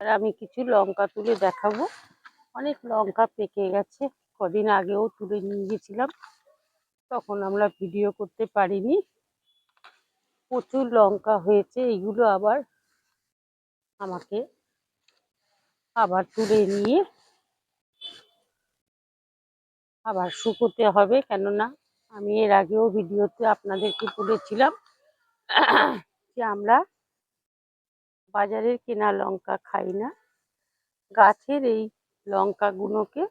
আর আমি কিছু লঙ্কা তুলে দেখাবো। অনেক লঙ্কা পেকে গেছে। কদিন আগেও তুলে নিয়ে গেছিলাম। তখন আমরা ভিডিও করতে পারিনি। প্রচুর লঙ্কা হয়েছে। এইগুলো আবার আমাকে আবার তুলে নিয়ে আবার শুকোতে হবে। কেননা আমি এর আগেও ভিডিওতে আপনাদেরকে বলেছিলাম যে আমরা বাজারের কেনা লঙ্কা খাই না। গাছের এই লঙ্কাগুলোকে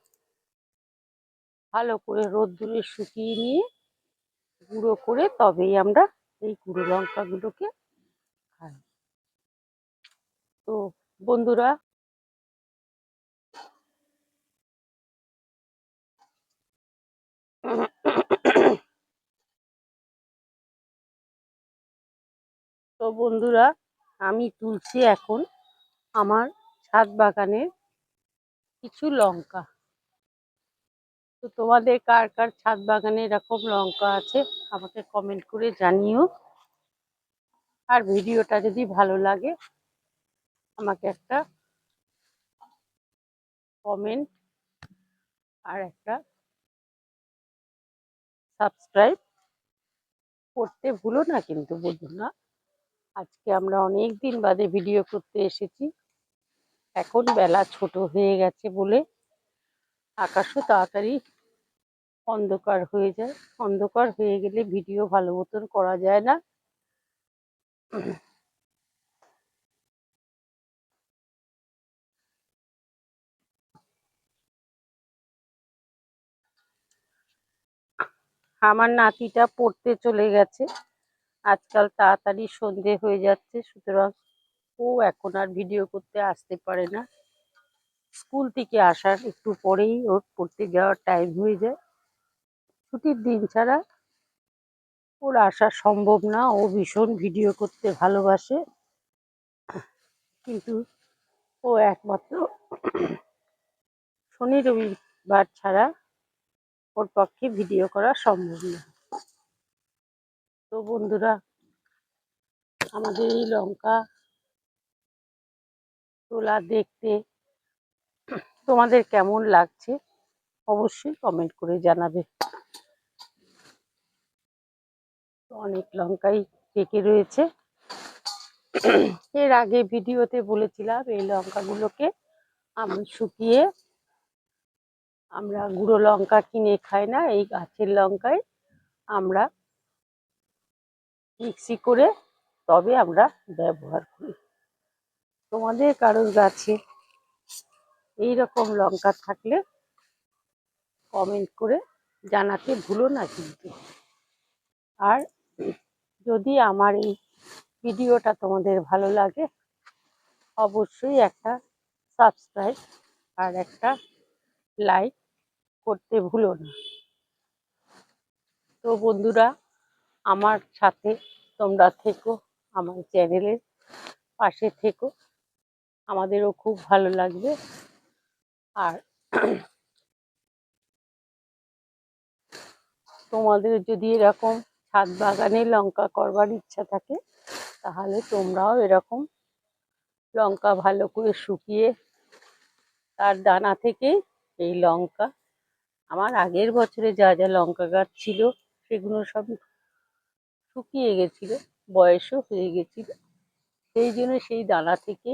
ভালো করে রোদ্দুরে শুকিয়ে নিয়ে গুঁড়ো করে তবেই আমরা এই গুঁড়ো লঙ্কাগুলোকে খাই। তো বন্ধুরা তো বন্ধুরা আমি তুলছি এখন আমার ছাদ বাগানের কিছু লঙ্কা। তো তোমাদের কার কার ছাদ বাগানে এরকম লঙ্কা আছে আমাকে কমেন্ট করে জানিও। আর ভিডিওটা যদি ভালো লাগে আমাকে একটা কমেন্ট আর একটা সাবস্ক্রাইব করতে ভুলো না কিন্তু বন্ধুরা আজকে আমরা অনেক দিন বাদে ভিডিও করতে এসেছি। এখন বেলা ছোট হয়ে গেছে বলে আকাশও তাড়াতাড়ি অন্ধকার হয়ে যায়। অন্ধকার হয়ে গেলে ভিডিও ভালো মতন করা যায় না। আমার নাতিটা পড়তে চলে গেছে। আজকাল তাড়াতাড়ি সন্ধে হয়ে যাচ্ছে, সুতরাং ও এখন আর ভিডিও করতে আসতে পারে না। স্কুল থেকে আসার একটু পরেই ওর পড়তে যাওয়ার টাইম হয়ে যায়। ছুটির দিন ছাড়া ওর আসা সম্ভব না। ও ভীষণ ভিডিও করতে ভালোবাসে। কিন্তু ও একমাত্র শনি, রবিবার ছাড়া ওর পক্ষে ভিডিও করা সম্ভব না। তো বন্ধুরা, আমাদের এই লঙ্কা তোলা দেখতে তোমাদের কেমন লাগছে অবশ্যই কমেন্ট করে জানাবে। অনেক লঙ্কাই পেকে রয়েছে। এর আগে ভিডিওতে বলেছিলাম এই লঙ্কাগুলোকে আমি শুকিয়ে আমরা গুঁড়ো লঙ্কা কিনে খাই না, এই গাছের লঙ্কায় আমরা মিক্সি করে তবে আমরা ব্যবহার করি। তোমাদের কারোর গাছে এই রকম লঙ্কা থাকলে কমেন্ট করে জানাতে ভুলো না কিন্তু। আর যদি আমার এই ভিডিওটা তোমাদের ভালো লাগে, অবশ্যই একটা সাবস্ক্রাইব আর একটা লাইক করতে ভুলো না। তো বন্ধুরা আমার সাথে তোমরা থেকো, আমার চ্যানেলের পাশে থেকো। আমাদেরও খুব ভালো লাগবে। আর তোমাদের যদি এরকম ছাদ বাগানে লঙ্কা করবার ইচ্ছা থাকে, তাহলে তোমরাও এরকম লঙ্কা ভালো করে শুকিয়ে তার দানা থেকে এই লঙ্কা, আমার আগের বছরে যা যা লঙ্কা গাছ ছিল, সেগুলো সব শুকিয়ে গেছিল, বয়সও হয়ে গেছিল। সেই জন্য সেই দানা থেকে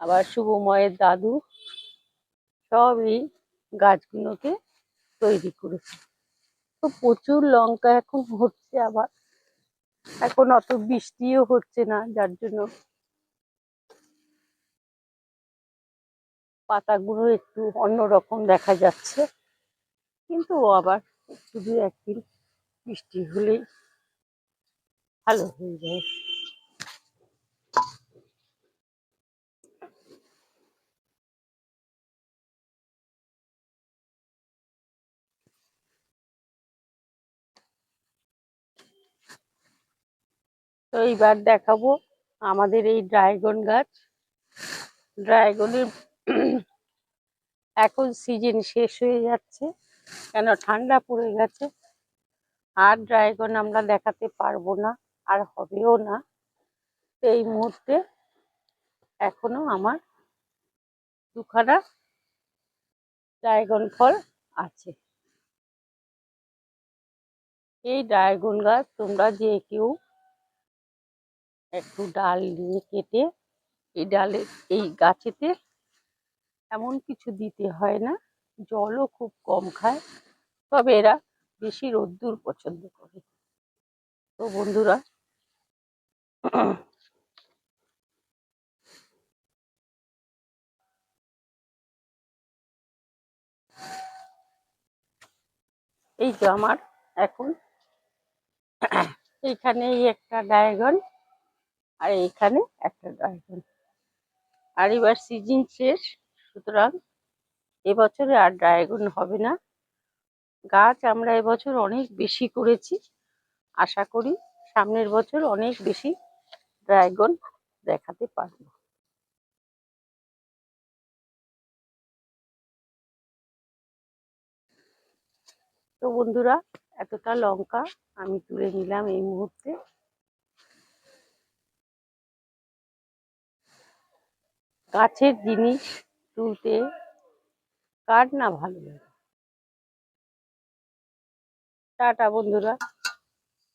আবার শুভময়ের দাদু সব এই গাছগুলোকে তৈরি করেছে। তো প্রচুর লঙ্কা এখন হচ্ছে আবার। এখন অত বৃষ্টিও হচ্ছে না, যার জন্য পাতাগুলো একটু অন্যরকম দেখা যাচ্ছে। কিন্তু আবার দু একদিন বৃষ্টি হলেই ভালো হয়ে যায়। তো এইবার দেখাবো আমাদের এই ড্রাগন গাছ। ড্রাগনের এখন সিজন শেষ হয়ে যাচ্ছে, কেন ঠান্ডা পড়ে গেছে। আর ড্রাগন আমরা দেখাতে পারব না। আর হবেও না। এই মুহূর্তে এখনও আমার দুখানা ড্রাগন ফল আছে। এই ড্রাগন গাছ তোমরা যে কেউ একটু ডাল নিয়ে কেটে এই ডালে, এই গাছেতে এমন কিছু দিতে হয় না, জলও খুব কম খায়, তবে এরা বেশি রোদ্দুর পছন্দ করে। তো বন্ধুরা এই যে আমার, এখন। এইখানে একটা ড্রাগন আর এইখানে একটা ড্রাগন আর এবার সিজন শেষ, সুতরাং এবছরে আর ড্রাগন হবে না। গাছ আমরা এবছর অনেক বেশি করেছি। আশা করি সামনের বছর অনেক বেশি ড্রাগন দেখাতে পারব। তো বন্ধুরা, এতটা লঙ্কা আমি তুলে নিলাম এই মুহূর্তে। গাছের জিনিস তুলতে কার না ভালো লাগে? টাটা বন্ধুরা।